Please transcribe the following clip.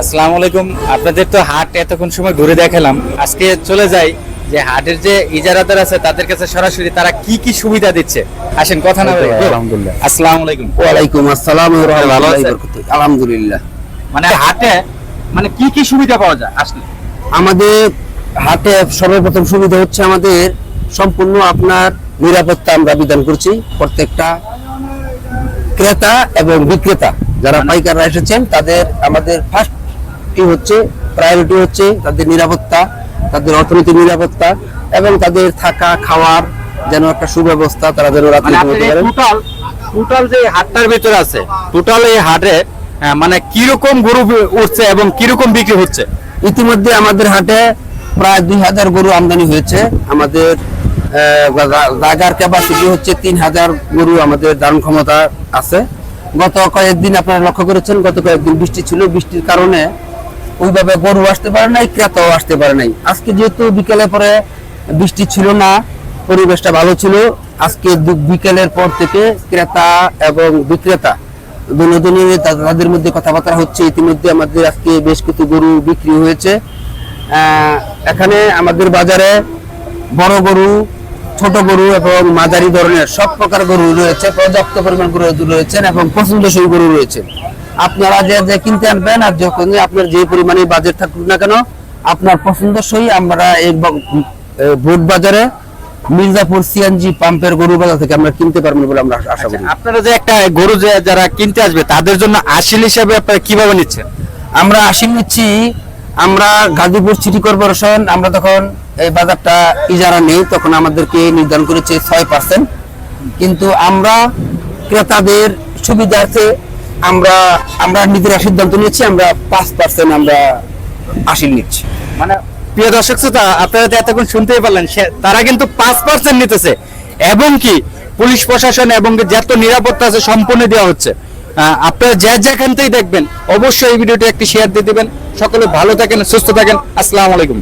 আসসালামু আলাইকুম। আপনাদের তো হাট এতক্ষণ সময় ঘুরে দেখালাম। আজকে চলে যাই যে হাটের যে ইজারাদার আছে তাদের কাছে সরাসরি তারা কি কি সুবিধা দিচ্ছে? আসেন কথা না বলে। আলহামদুলিল্লাহ। আসসালামু আলাইকুম। ওয়ালাইকুম আসসালাম ওয়া রাহমাতুল্লাহি ওয়া বারাকাতুহু। আলহামদুলিল্লাহ। মানে হাটে মানে কি কি সুবিধা পাওয়া যায় আসলে? আমাদের হাটে সর্বপ্রথম সুবিধা হচ্ছে আমাদের সম্পূর্ণ আপনার নিরাপত্তা আমরা বিধান করছি। প্রত্যেকটা ক্রেতা এবং বিক্রেতা যারা পাইকাররা এসেছেন তাদের আমাদের ফার্স্ট হচ্ছে প্রায়োরিটি হচ্ছে তাদের নিরাপত্তা তাদের অর্থনৈতিক নিরাপত্তা এবং তাদের থাকা খাওয়ার যেন একটা সুব্যবস্থা তারা যেন রাত্রি মানে ঘুমাতে টোটাল টোটাল যে হাটটার ভিতরে আছে টোটাল এই হাটে মানে কীরকম গরু উঠছে এবং কীরকম বিক্রি হচ্ছে? ইতিমধ্যে আমাদের হাটে প্রায় দুই হাজার গরু আমদানি হয়েছে। আমাদের আহ, জা- ক্যাপাসিটি হচ্ছে তিন হাজার গরু আমাদের ধারণ ক্ষমতা আছে। গত কয়েকদিন আপনারা লক্ষ্য করেছেন গত কয়েকদিন বৃষ্টি ছিল। বৃষ্টির কারণে ওইভাবে গরু আসতে পারে নাই, ক্রেতাও আসতে পারে নাই। আজকে যেহেতু বিকেলে পরে বৃষ্টি ছিল না, পরিবেশটা ভালো ছিল, আজকে বিকেলের পর থেকে ক্রেতা এবং বিক্রেতা দুজনের তাদের মধ্যে কথাবার্তা হচ্ছে। ইতিমধ্যে আমাদের আজকে বেশ কিছু গরু বিক্রি হয়েছে। এখানে আমাদের বাজারে বড় গরু, ছোট গরু এবং মাঝারি ধরনের সব প্রকার গরু রয়েছে, পর্যাপ্ত পরিমাণ গরু রয়েছেন এবং পছন্দসই গরু রয়েছে। আপনারা যে যে কিনতে আনবেন আর যখন আপনার যে পরিমাণে বাজেট থাকুক না কেন আপনার পছন্দসই আমরা এই ভোট বাজারে মির্জাপুর সিএনজি পাম্পের গরু বাজার থেকে আমরা কিনতে পারবেন বলে আমরা আশা করি। আপনারা যে একটা গরু যে যারা কিনতে আসবে তাদের জন্য আসিল হিসাবে আপনারা কীভাবে নিচ্ছেন? আমরা আশি নিচ্ছি আমরা গাজীপুর সিটি কর্পোরেশন আমরা তখন এই বাজারটা ইজারা নেই তখন আমাদেরকে নির্ধারণ করেছে ছয় পার্সেন্ট কিন্তু আমরা ক্রেতাদের সুবিধার্থে আমরা আমরা নিজেরা সিদ্ধান্ত নিচ্ছি আমরা পাঁচ পার্সেন্ট আমরা আশিল নিচ্ছি। মানে প্রিয় দর্শক শ্রোতা, আপনারা এতক্ষণ শুনতেই পারলেন তারা কিন্তু পাঁচ পার্সেন্ট নিতেছে। এবং কি, পুলিশ প্রশাসন এবং যত নিরাপত্তা আছে সম্পূর্ণ দেওয়া হচ্ছে। আপনারা যে যেখান থেকেই দেখবেন, অবশ্যই এই ভিডিওটি একটি শেয়ার দিয়ে দিবেন। সকলে ভালো থাকেন, সুস্থ থাকেন। আসসালামু আলাইকুম।